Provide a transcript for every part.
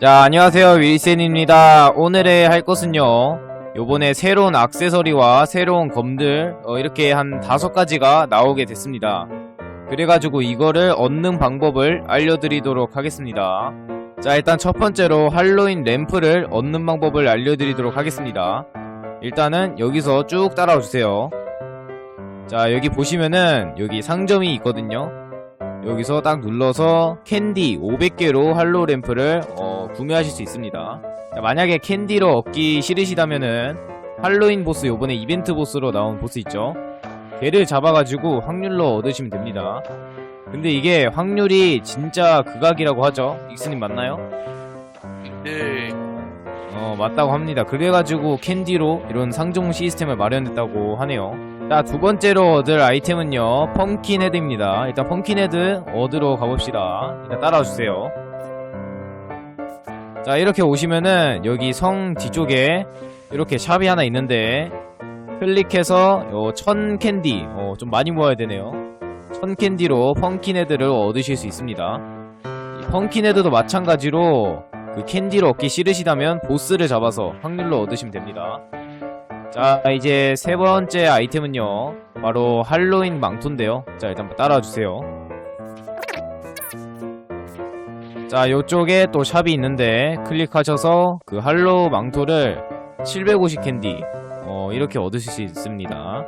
자, 안녕하세요. 윌센입니다. 오늘의 할 것은요. 요번에 새로운 악세서리와 새로운 검들, 어, 이렇게 한 다섯 가지가 나오게 됐습니다. 그래가지고 이거를 얻는 방법을 알려드리도록 하겠습니다. 자, 일단 첫 번째로 할로윈 램프를 얻는 방법을 알려드리도록 하겠습니다. 일단은 여기서 쭉 따라와 주세요. 자, 여기 보시면은 여기 상점이 있거든요. 여기서 딱 눌러서 캔디 500개로 할로우 램프를 어, 구매하실 수 있습니다. 자, 만약에 캔디로 얻기 싫으시다면은 할로윈 보스 요번에 이벤트 보스로 나온 보스 있죠? 걔를 잡아가지고 확률로 얻으시면 됩니다. 근데 이게 확률이 진짜 극악이라고 하죠? 익스님 맞나요? 네. 어 맞다고 합니다. 그래가지고 캔디로 이런 상종 시스템을 마련했다고 하네요. 자 두 번째로 얻을 아이템은요 펌킨 헤드입니다. 일단 펌킨 헤드 얻으러 가봅시다. 일단 따라와 주세요. 자 이렇게 오시면은 여기 성 뒤쪽에 이렇게 샵이 하나 있는데 클릭해서 요1000 캔디 어, 좀 많이 모아야 되네요. 1000 캔디로 펌킨 헤드를 얻으실 수 있습니다. 이 펌킨 헤드도 마찬가지로 그 캔디를 얻기 싫으시다면 보스를 잡아서 확률로 얻으시면 됩니다. 자 이제 세 번째 아이템은요 바로 할로윈 망토인데요 자 일단 따라와 주세요 자 요쪽에 또 샵이 있는데 클릭하셔서 그 할로우 망토를 750 캔디 어 이렇게 얻으실 수 있습니다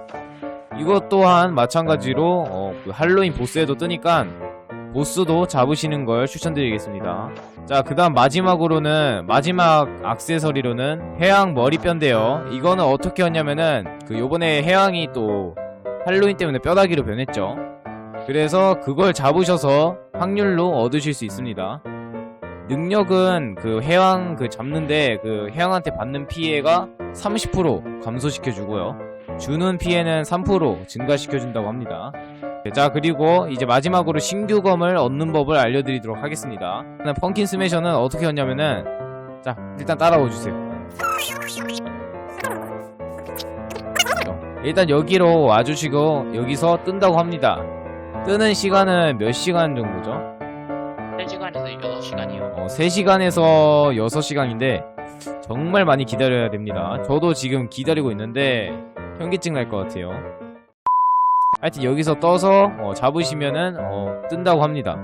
이것 또한 마찬가지로 어, 그 할로윈 보스에도 뜨니까 보스도 잡으시는 걸 추천드리겠습니다 자, 그 다음 마지막으로는, 마지막 악세서리로는 해양 머리뼈인데요. 이거는 어떻게 했냐면은, 그 요번에 해양이 또 할로윈 때문에 뼈다귀로 변했죠. 그래서 그걸 잡으셔서 확률로 얻으실 수 있습니다. 능력은 그 해양 그 잡는데 그 해양한테 받는 피해가 30% 감소시켜주고요. 주는 피해는 3% 증가시켜준다고 합니다. 네, 자 그리고 이제 마지막으로 신규검을 얻는 법을 알려드리도록 하겠습니다 펑킨 스매셔는 어떻게 했냐면은 자 일단 따라와 주세요 일단 여기로 와주시고 여기서 뜬다고 합니다 뜨는 시간은 몇 시간 정도죠? 3시간에서 6시간이요. 어, 3시간에서 6시간인데 정말 많이 기다려야 됩니다 저도 지금 기다리고 있는데 현기증 날 것 같아요 하여튼 여기서 떠서 어, 잡으시면은 어, 뜬다고 합니다.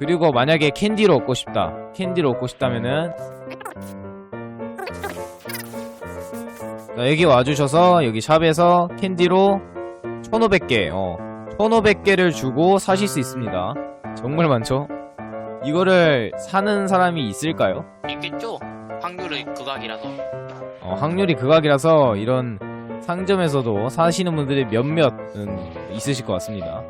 그리고 만약에 캔디를 얻고 싶다. 캔디를 얻고 싶다면은 자, 여기 와주셔서 여기 샵에서 캔디로 1500개 어 1500개를 주고 사실 수 있습니다. 정말 많죠? 이거를 사는 사람이 있을까요? 있겠죠? 확률은 극악이라서. 어, 확률이 극악이라서 이런 상점에서도 사시는 분들이 몇몇은 있으실 것 같습니다.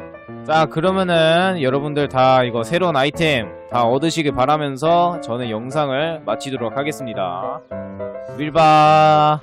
자, 그러면은 여러분들 다 이거 새로운 아이템 다 얻으시길 바라면서 저는 영상을 마치도록 하겠습니다. 밀바.